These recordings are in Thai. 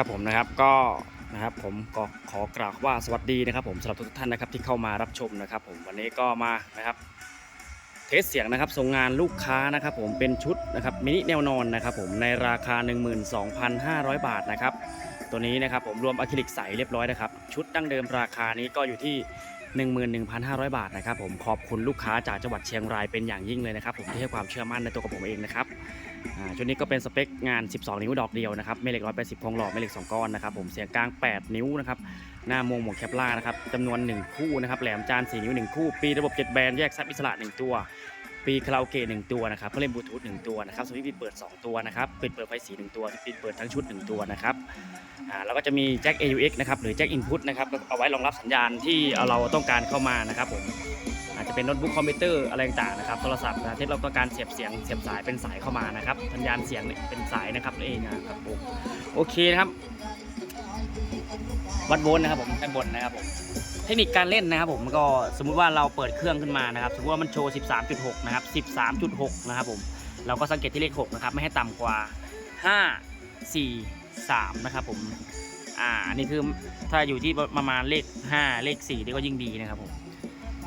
ครับผมนะครับก็นะครับผมก็ขอกล่าวว่าสวัสดีนะครับ ผมสำหรับทุกท่านนะครับที่เข้ามารับชมนะครับ ผมวันนี้ก็มานะครับ เทสเสียงนะครับส่งงานลูกค้านะครับ ผมเป็นชุดนะครับมินิแนวนอนนะครับ ผมในราคา 12,500 บาทนะครับ ตัวนี้นะครับผมรวมอะคริลิกใสเรียบร้อยนะครับ ชุดดั้งเดิมราคานี้ก็อยู่ที่ 11,500 บาทนะครับผมขอบคุณลูกค้าจากจังหวัดเชียงรายเป็นอย่างยิ่งเลยนะครับผมที่ให้ความเชื่อมั่นในตัวกับผมเองนะครับอ่าชุดนี้ก็เป็นสเปคงาน 12 นิ้วดอกเดียวนะครับแม่เหล็ก180พวงหลอดแม่เหล็ก 2 ก้อนนะครับผมเสียงกลาง 8 นิ้วนะครับหน้ามวงหมวกแคปล่านะครับจำนวน 1 คู่นะครับแหลมจาน 4 นิ้ว 1 คู่ ปีระบบ 7 แบนแยกซับอิสระ 1 ตัว ปีคาราโอเกะ1ตัวนะครับเพื่อเล่นบลูทูธ1ตัวนะครับสวิตช์ปิดเปิด 2 ตัวนะครับปิดเปิดไฟสี1ตัวปิดเปิดทั้งชุด 1 ตัวนะครับอ่าแล้วก็จะมีแจ็ค AUX นะครับหรือแจ็ค Input นะครับก็เอาไว้รองรับสัญญาณที่เราต้องการเข้ามานะครับผมอาจจะเป็นโน้ตบุ๊กคอมพิวเตอร์อะไรต่างๆนะครับโทรศัพท์นะที่เราต้องการเสียบเสียงเสียบสายเป็นสายเข้ามานะครับสัญญาณเสียงเนี่ยเป็นสายนะครับนั่นเองนะครับผมโอเคนะครับวัดโวลต์นะครับผมด้านบนนะครับผม เทคนิคการเล่นนะครับผมก็สมมุติว่าเราเปิดเครื่องขึ้นมานะครับ สมมติว่ามันโชว์ 13.6 นะครับ 13.6 นะครับผมเราก็สังเกตที่เลข 6 นะครับ ไม่ให้ต่ำกว่า 5 4 3 นะครับผมอ่านี่คือถ้าอยู่ที่ประมาณเลข 5 เลข4นี่ก็ยิ่งดีนะครับผม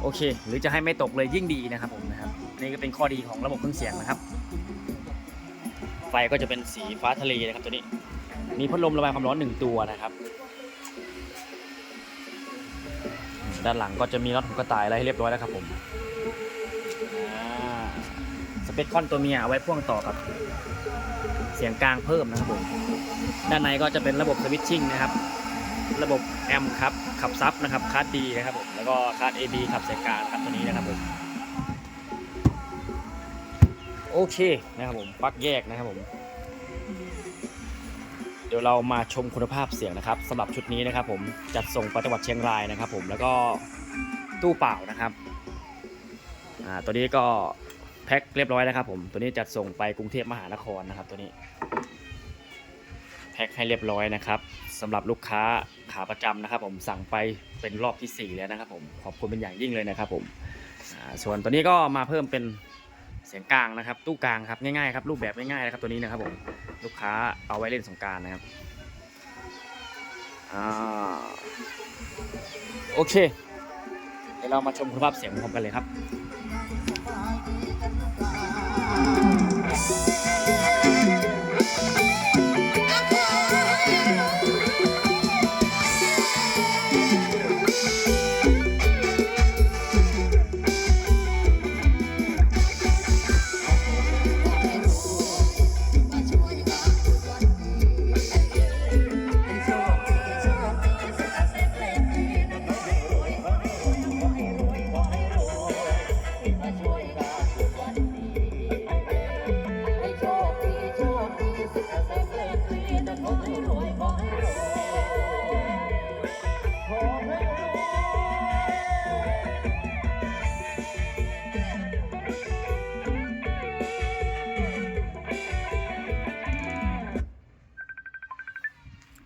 โอเค หรือจะให้ไม่ตกเลยยิ่งดีนะครับผมนะครับนี่ก็เป็นข้อดีของระบบเครื่องเสียงนะครับ ไฟก็จะเป็นสีฟ้าทะเลนะครับตัวนี้ มีพัดลมระบายความร้อนหนึ่งตัวนะครับ ด้านหลังก็จะมีน็อตหูกระต่ายอะไรให้เรียบร้อยแล้วครับผมสเปคคอนตัวเมียเอาไว้พ่วงต่อกับเสียงกลางเพิ่มนะครับผมด้านในก็จะเป็นระบบสวิตชิ่งนะครับ ระบบแอมครับขับซับนะครับคาร์ดดีนะครับผมแล้วก็คาร์ด AB ขับเสียงกลางครับตัวนี้นะครับผมโอเคนะครับผมปลั๊กแยกนะครับผม เดี๋ยวเรามาชมคุณภาพเสียงนะครับสำหรับชุดนี้นะครับ ผมจัดส่งไปจังหวัดเชียงรายนะครับ ผมแล้วก็ตู้เปล่านะครับอ่าตัวนี้ก็แพ็คเรียบร้อยแล้วครับ ผมตัวนี้จัดส่งไปกรุงเทพมหานครนะครับ ตัวนี้แพ็คให้เรียบร้อยนะครับสำหรับลูกค้าขาประจำนะครับ ผมสั่งไปเป็นรอบที่ 4 แล้วนะครับ ผมขอบคุณเป็นอย่างยิ่งเลยนะครับ ผมอ่าส่วนตัวนี้ก็มาเพิ่มเป็น เสียงกลางนะครับ ตู้กลางครับง่ายๆครับรูปแบบง่ายๆนะครับตัวนี้นะครับผมลูกค้าเอาไว้เล่นสงการนะครับอโอเค เดี๋ยวเรามาชมคุณภาพเสียงพร้อมกันเลยครับ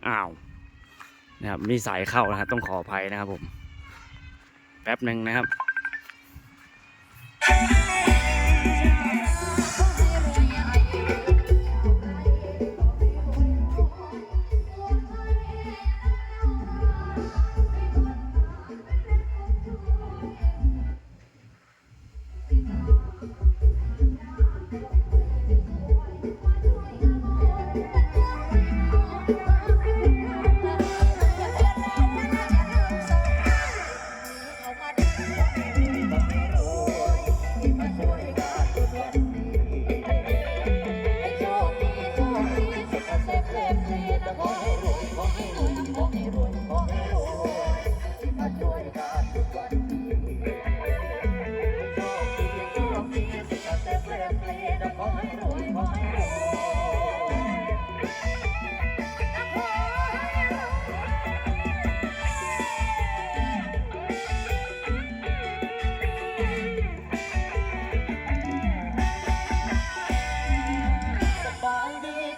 อ้าวนะครับมีสายเข้านะครับต้องขออภัยนะครับผม แป๊บหนึ่งนะครับ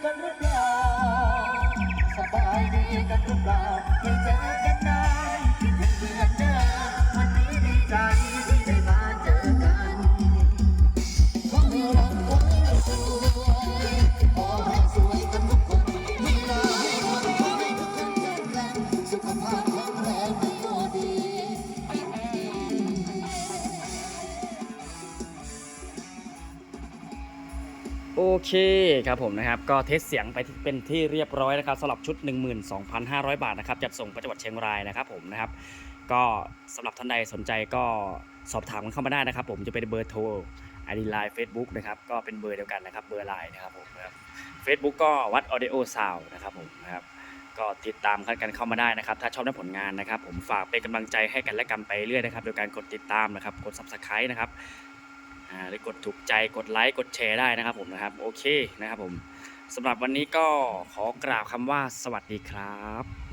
กันหรือเปล่า สบายดีกันหรือเปล่าไม่เจอกันนาน โอเคครับผมนะครับ ก็เทสเสียงไปเป็นที่เรียบร้อยนะครับสำหรับชุด 12,500 บาทนะครับจัดส่งไปจังหวัดเชียงรายนะครับผมนะครับ ก็สำหรับท่านใดสนใจก็สอบถามกันเข้ามาได้นะครับ ผมจะเป็นเบอร์โทรไอดีไลน์เฟซบุ๊กนะครับก็เป็นเบอร์เดียวกันนะครับเบอร์ไลน์นะครับผมนะครับเฟซบุ๊กก็วัดออ i ิโอซาวนะครับผมนะครับก็ติดตามกันเข้ามาได้นะครับ ถ้าชอบในผลงานนะครับ ผมฝากเป็นกำลังใจให้กันและกันไปเรื่อยนะครับ โดยการกดติดตามนะครับ กด subscribe นะครับ อ่าหรือกดถูกใจกดไลค์กดแชร์ได้นะครับผมนะครับโอเคนะครับผมสำหรับวันนี้ก็ขอกล่าวคำว่าสวัสดีครับ